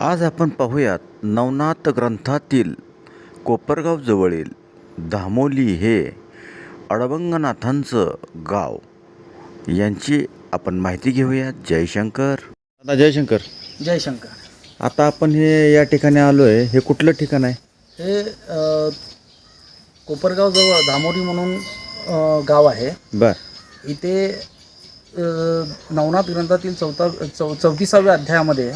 आज आपण पाहूयात नवनाथ ग्रंथातील कोपरगाव जवळील धामोली हे अडबंगनाथांचं गाव. यांची आपण माहिती घेऊयात. जयशंकर आता जयशंकर जयशंकर आता आपण हे या ठिकाणी आलो आहे हे कुठलं ठिकाण आहे? हे अ, कोपरगावजवळ धामोरी म्हणून अ, गाव आहे. बर. इथे नवनाथ ग्रंथातील चौथा चौ चौतीसाव्या अध्यायामध्ये.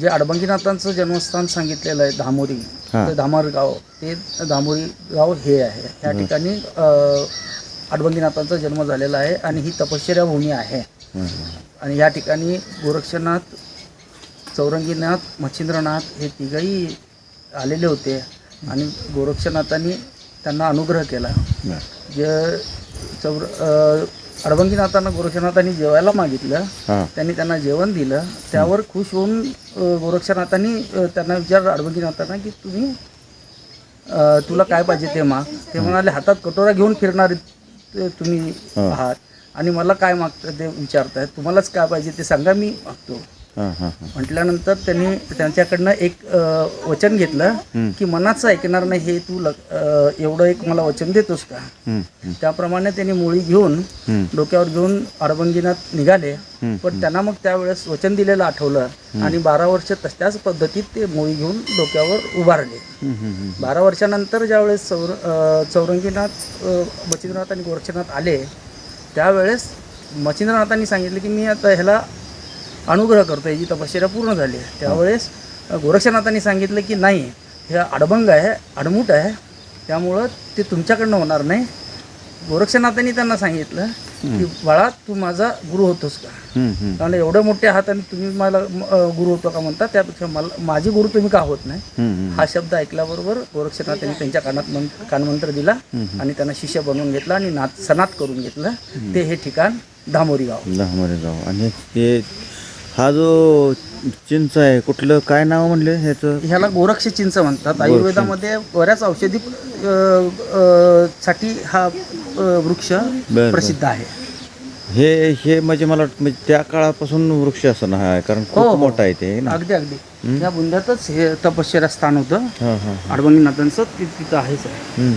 जे अडबंगीनाथांचं जन्मस्थान सांगितलेलं आहे धामोरी. ते धामर गाव ते धामोरी गाव हे आहे या ठिकाणी अडबंगीनाथांचा जन्म झालेला आहे आणि ही तपश्चर्या भूमी आहे हं, आणि या ठिकाणी गोरक्षनाथ चौरंगीनाथ मच्छिंद्रनाथ हे तिघही आलेले होते आणि गोरक्षनाथांनी त्यांना अनुग्रह केला. जे चौर अडबंगीनाथांना गोरक्षनाथांनी जेवायला मागितलं. त्यांनी त्यांना जेवण दिलं. त्यावर खुश होऊन गोरक्षनाथांनी त्यांना विचारलं अडबंगीनाथांना की तुम्ही तुला काय पाहिजे? ते माग. ते म्हणाले हातात कटोरा घेऊन फिरणारे तुम्ही. आहात. आणि मला काय मागतं ते विचारतायत. तुम्हालाच काय पाहिजे ते सांगा मी मागतो. म्हटल्यानंतर त्यांनी त्यांच्याकडनं एक वचन घेतलं. की मनाचं ऐकणार नाही हे तू एवढं एक मला वचन देतोस का त्याप्रमाणे त्यांनी मुळी घेऊन. डोक्यावर घेऊन अडबंगीनाथ निघाले पण त्यांना मग त्यावेळेस वचन दिलेलं आठवलं आणि बारा वर्ष तशाच पद्धतीत ते मोळी घेऊन डोक्यावर उभारले. बारा वर्षानंतर ज्यावेळेस चौर चौरंगीनाथ अ, मच्छिंद्रनाथ आणि गोरक्षनाथ आले त्यावेळेस मच्छिंद्रनाथांनी सांगितले की मी आता ह्याला अनुग्रह करतो याची तपश्चर्या पूर्ण झाली आहे. त्यावेळेस गोरक्षनाथांनी सांगितलं की नाही हे अडबंग आहे अडमूट आहे त्यामुळं ते तुमच्याकडनं होणार नाही. गोरक्षनाथांनी त्यांना सांगितलं की बाळा तू माझा गुरु होतोस का. कारण एवढे मोठे आहात आणि तुम्ही मला गुरु होतो का म्हणता त्यापेक्षा मला माझे गुरु तुम्ही का होत नाही? हं, शब्द ऐकल्याबरोबर गोरक्षनाथांनी त्यांच्या कानात कानमंत्र दिला आणि त्यांना शिष्य बनवून घेतला आणि नाथ सनात करून घेतलं. ते हे ठिकाण धामोरी गाव. दहामध्ये गाव. आणि ते हा जो चिंच आहे कुठलं काय नाव म्हणले ह्याचं? ह्याला गोरक्ष चिंच म्हणतात. आयुर्वेदामध्ये बऱ्याच औषधी अ, अ, साठी हा अ, वृक्ष बरं. प्रसिद्ध आहे. हे हे म्हणजे मला वाटतं म्हणजे त्या काळापासून वृक्ष असं हा आहे कारण हो, खूप हो. मोठा आहे ते ना? अगदी अगदी. या बुंद्यातच हे तपश्चर्या स्थान होतं. हां हां ति तिथं आहेच आहे.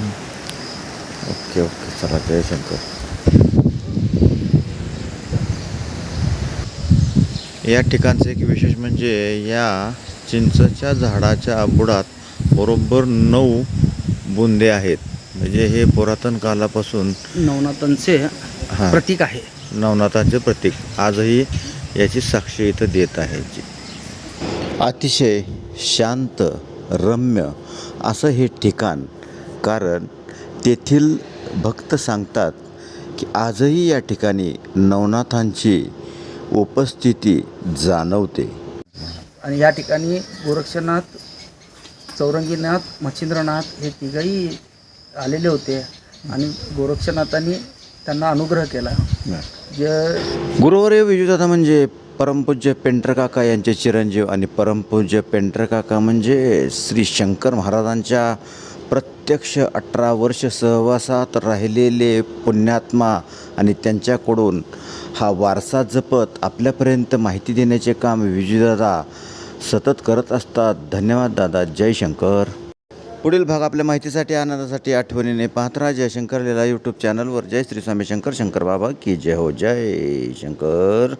Okay okay. चला जयशंकर या ठिकाणचं एक विशेष म्हणजे या चिंचच्या झाडाच्या बुडात बरोबर नऊ बुंदे आहेत. म्हणजे हे पुरातन कालापासून नवनाथांचे प्रतीक आहे. नवनाथांचे प्रतीक. आजही याची साक्ष इथं देत आहे जी. अतिशय शांत रम्य असं हे ठिकाण. कारण तेथील भक्त सांगतात की आजही या ठिकाणी नवनाथांची उपस्थिती जाणवते. आणि या ठिकाणी गोरक्षनाथ चौरंगीनाथ मच्छिंद्रनाथ हे तिघही आलेले होते आणि गोरक्षनाथांनी त्यांना अनुग्रह केला. जे गुरुवर्य विजूदादा म्हणजे परमपूज्य पेंटर काका यांचे चिरंजीव आणि परमपूज्य पेंटर काका म्हणजे श्री शंकर महाराजांच्या प्रत्यक्ष अठरा वर्ष सहवासात राहिलेले पुण्यात्मा आणि त्यांच्याकडून हा वारसा जपत आपल्यापर्यंत माहिती देण्याचे काम विजयदादा सतत करत असतात. धन्यवाद दादा. जय शंकर. पुढील भाग आपल्या माहितीसाठी आनंदासाठी आठवणीने पाहत राहा. जयशंकर लीला यूट्यूब चॅनलवर जय श्री स्वामी शंकर शंकर बाबा की जय हो. जय शंकर.